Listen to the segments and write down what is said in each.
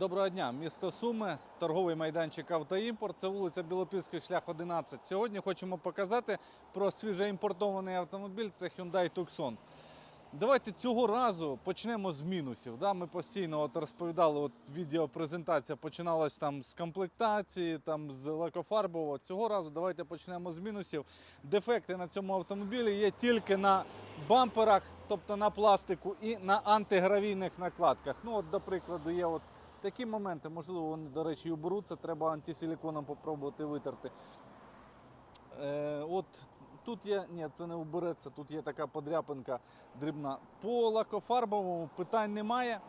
Доброго дня, місто Суми, торговий майданчик «Автоімпорт». Це вулиця Білопільський шлях 11. Сьогодні хочемо показати про свіжоімпортований автомобіль. Це Hyundai Tucson. Давайте цього разу почнемо з мінусів. Да? Ми постійно от розповідали, от відеопрезентація починалась там з комплектації, там з лакофарбового. Цього разу давайте почнемо з мінусів. Дефекти на цьому автомобілі є тільки на бамперах, тобто на пластику і на антигравійних накладках. Ну, от, до прикладу, є от такі моменти, можливо, вони, до речі, і уберуться, треба антисиліконом попробувати витерти. Е, от тут є, ні, це не убереться, тут є така подряпинка дрібна. По лакофарбовому питань немає.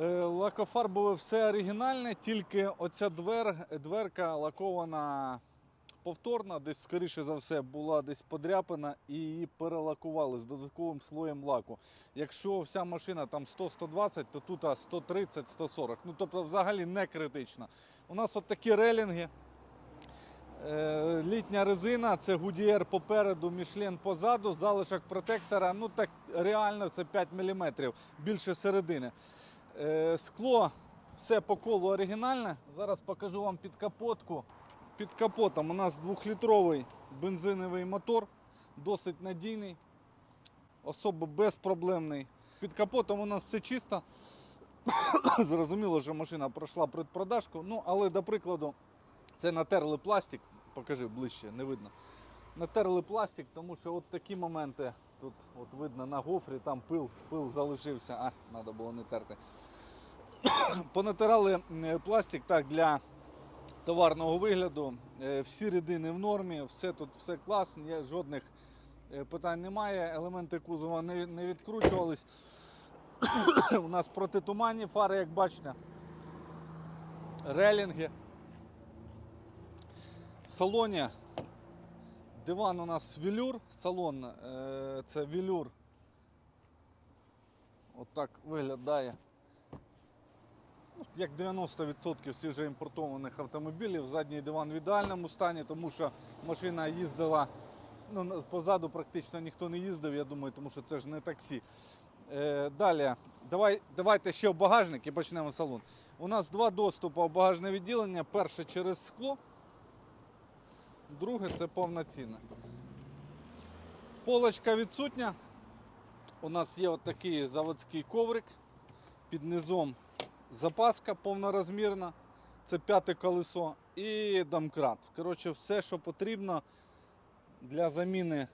Е, лакофарбове все оригінальне, тільки оця двер, дверка лакована повторно, десь, скоріше за все, була десь подряпана і її перелакували з додатковим слоєм лаку. Якщо вся машина там 100-120, то тут 130-140. Ну, тобто взагалі не критично. У нас от такі релінги. Е, Літня резина, це Goodyear попереду, Michelin позаду, залишок протектора, ну так реально це 5 мм, більше середини. Е, Скло все по колу оригінальне. Зараз покажу вам під капотку. Під капотом у нас 2-літровий бензиновий мотор, досить надійний, особо безпроблемний. Під капотом у нас все чисто. Зрозуміло, що машина пройшла предпродажку. Ну, але, до прикладу, це натерли пластик, покажи ближче, не видно. Натерли пластик, тому що от такі моменти. Тут от видно на гофрі, там пил, пил залишився, а, треба було не терти. Понатирали пластик так для товарного вигляду. Е, Всі рідини в нормі, все тут все клас, жодних е, питань немає. Елементи кузова не, не відкручувались. У нас протитуманні фари, як бачите. Релінги. В салоні диван у нас велюр. Салон е, це велюр. Отак виглядає. Як 90% свіжоімпортованих автомобілів, задній диван в ідеальному стані, тому що машина їздила. Ну, позаду практично ніхто не їздив, я думаю, тому що це ж не таксі. Е, далі, давай, давайте ще в багажник і почнемо салон. У нас два доступи в багажне відділення. Перше через скло, друге це повноцінне. Полочка відсутня. У нас є отакий заводський коврик. Під низом запаска повнорозмірна. Це п'яте колесо і домкрат. Коротше, все, що потрібно для заміни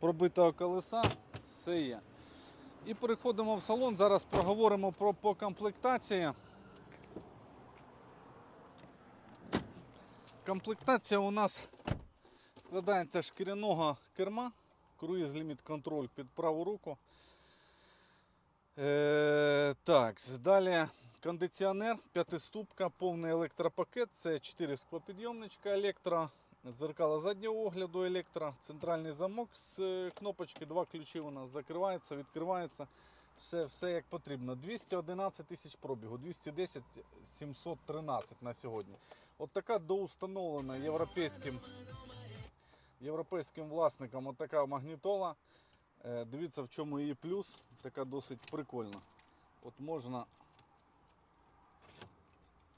пробитого колеса, все є. І переходимо в салон. Зараз проговоримо про по комплектації. Комплектація у нас складається шкіряного керма, круїз ліміт контроль під праву руку. Е, так, далі кондиціонер, п'ятиступка, повний електропакет. Це 4 склопідйомничка електро, дзеркало заднього огляду електро, центральний замок з е, кнопочки, два ключі у нас закривається, відкривається. Все, все як потрібно. 211 тисяч пробігу, 210 713 на сьогодні. От така доустановлена європейським, європейським власником от така магнітола. Е, Дивіться, в чому її плюс. Така досить прикольна. От можна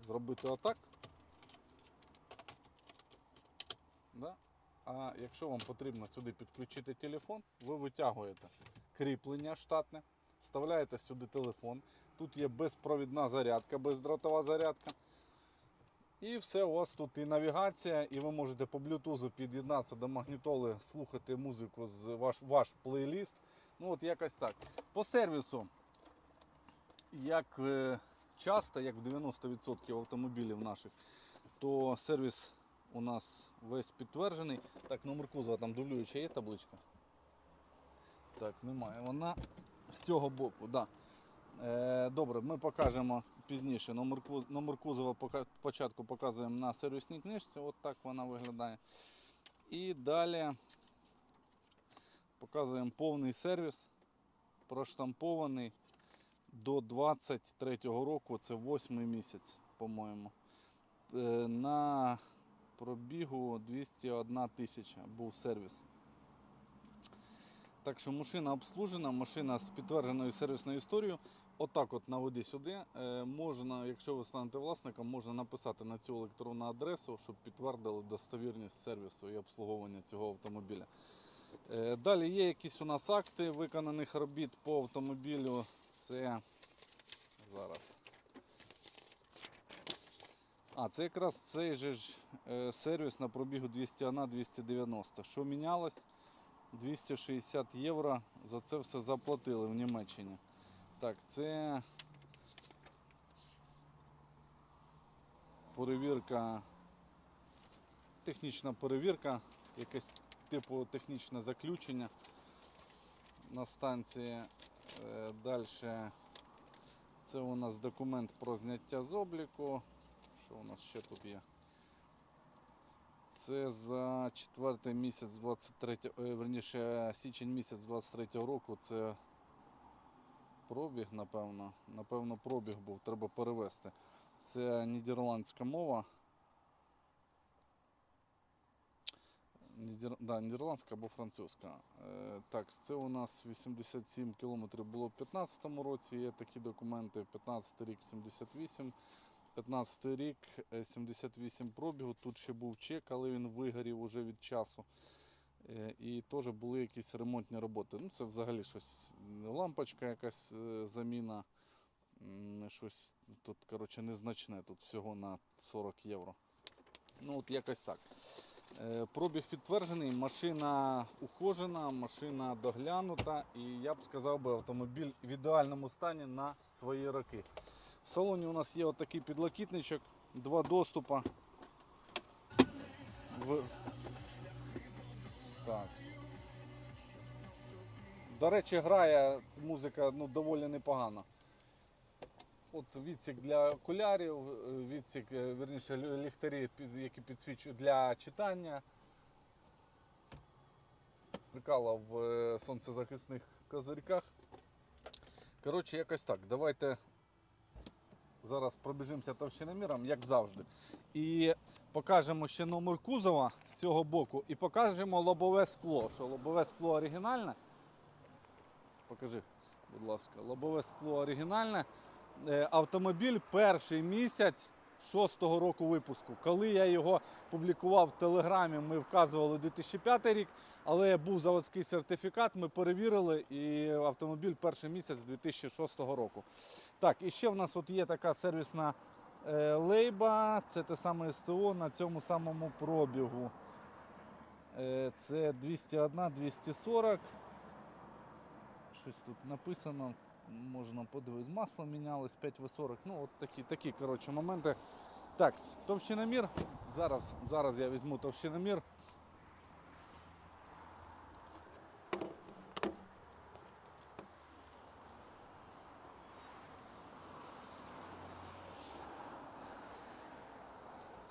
зробити отак. Да? А якщо вам потрібно сюди підключити телефон, ви витягуєте кріплення штатне, вставляєте сюди телефон. Тут є безпровідна зарядка, бездротова зарядка. І все, у вас тут і навігація, і ви можете по блютузу під'єднатися до магнітоли, слухати музику з ваш, ваш плейліст. Ну от якось так. По сервісу, як е, часто, як в 90% автомобілів наших, то сервіс у нас весь підтверджений. Так, номер кузова там дублююча є табличка? Так, немає. Вона з цього боку, да. Е, добре, ми покажемо пізніше. Номер, кузова спочатку показуємо на сервісній книжці. От так вона виглядає. І далі показуємо повний сервіс, проштампований до 23-го року, це 8 місяць, по-моєму. Е, на пробігу 201 тисяча був сервіс. Так що машина обслужена, машина з підтвердженою сервісною історією. Отак от наведи сюди. Е, можна, якщо ви станете власником, можна написати на цю електронну адресу, щоб підтвердили достовірність сервісу і обслуговування цього автомобіля. Е, далі є якісь у нас акти виконаних робіт по автомобілю. Це зараз. А, це якраз цей же ж е, сервіс на пробігу 201-290. Що мінялось? 260 євро за це все заплатили в Німеччині. Так, це перевірка, технічна перевірка, якесь типу технічне заключення на станції. Далі це у нас документ про зняття з обліку. Що у нас ще тут є? Це за четвертий місяць 23, е, верніше, січень місяць 23 року. Це пробіг, напевно. Напевно, пробіг був, треба перевести. Це нідерландська мова. Нідер... Да, нідерландська або французька. Е, так, це у нас 87 кілометрів було в 2015 році. Є такі документи. 15 рік 78. 15 рік е, 78 пробігу. Тут ще був чек, але він вигорів уже від часу. Е, І теж були якісь ремонтні роботи. Ну, це взагалі щось лампочка, якась е, заміна. Щось тут, коротше, незначне. Тут всього на 40 євро. Ну, от якось так. Е, Пробіг підтверджений, машина ухожена, машина доглянута, і я б сказав би автомобіль в ідеальному стані на свої роки. В салоні у нас є отакий підлокітничок, два доступа. В... Так. До речі, грає музика ну, доволі непогано. От відсік для окулярів, відсік, е, верніше, ліхтарі, які підсвічують для читання. Прикала в е, сонцезахисних козирьках. Коротше, якось так. Давайте зараз пробіжимося товщиноміром, як завжди. І покажемо ще номер кузова з цього боку. І покажемо лобове скло. Що лобове скло оригінальне. Покажи, будь ласка, лобове скло оригінальне. Е, Автомобіль перший місяць шостого року випуску. Коли я його публікував в Телеграмі, ми вказували 2005 рік, але був заводський сертифікат, ми перевірили, і автомобіль перший місяць 2006 року. Так, і ще в нас от є така сервісна е, лейба, це те саме СТО на цьому самому пробігу. Е, це 201, 240. Щось тут написано, можна подивитися. Масло мінялось 5В40. Ну, от такі, такі коротше, моменти. Так, товщиномір. Зараз, зараз я візьму товщиномір.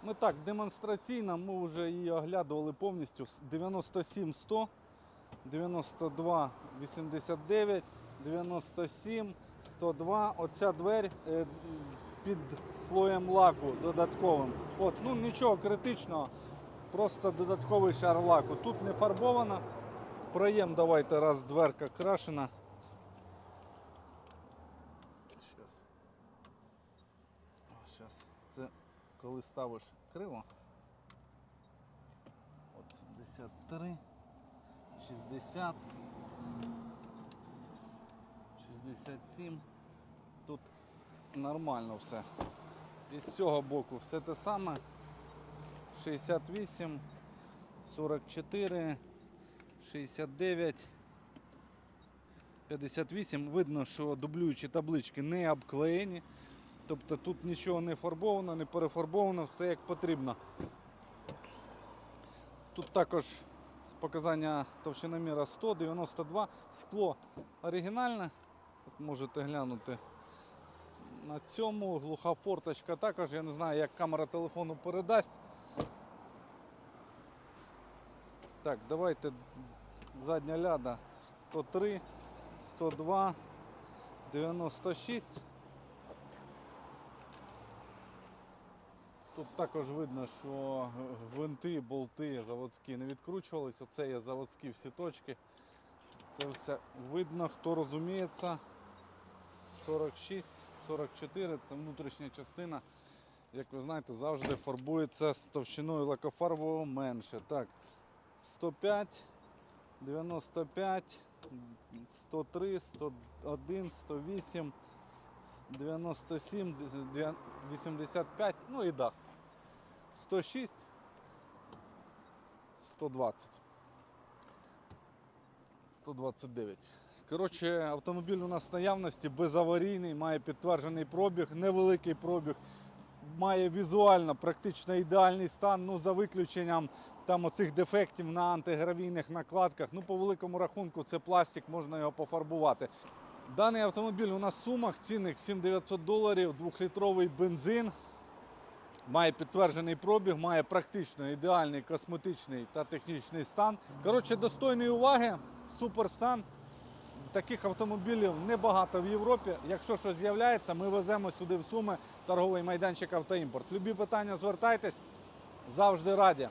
Ми так, демонстраційно, ми вже її оглядували повністю. 97 100, 92 89, 97 102. Оця двері е, під слоєм лаку додатковим. От, ну нічого критичного, просто додатковий шар лаку. Тут не фарбовано. Проєм давайте раз дверка крашена. О, Щас. Це коли ставиш криво. От 73, 60, 67. Тут нормально все. І з цього боку все те саме. 68, 44, 69, 58. Видно, що дублюючі таблички не обклеєні. Тобто тут нічого не фарбовано, не перефарбовано, все як потрібно. Тут також показання товщиноміра 192, скло оригінальне. От можете глянути на цьому. Глуха форточка також. Я не знаю, як камера телефону передасть. Так, давайте задня ляда 103, 102, 96. Тут також видно, що гвинти, болти заводські не відкручувались. Оце є заводські всі точки. Це все видно, хто розуміється. 46, 44 це внутрішня частина. Як ви знаєте, завжди фарбується з товщиною лакофарбового менше. Так, 105, 95, 103, 101, 108, 97, 85, ну і дах. 106, 120. 129. Коротше, автомобіль у нас в наявності безаварійний, має підтверджений пробіг, невеликий пробіг, має візуально практично ідеальний стан, ну за виключенням там оцих дефектів на антигравійних накладках. Ну, по великому рахунку, це пластик, можна його пофарбувати. Даний автомобіль у нас в сумах, цінник 7900 доларів, двохлітровий бензин. Має підтверджений пробіг, має практично ідеальний косметичний та технічний стан. Коротше, достойної уваги, супер стан. Таких автомобілів небагато в Європі. Якщо щось з'являється, ми веземо сюди в Суми торговий майданчик Автоімпорт. Любі питання звертайтесь, завжди раді.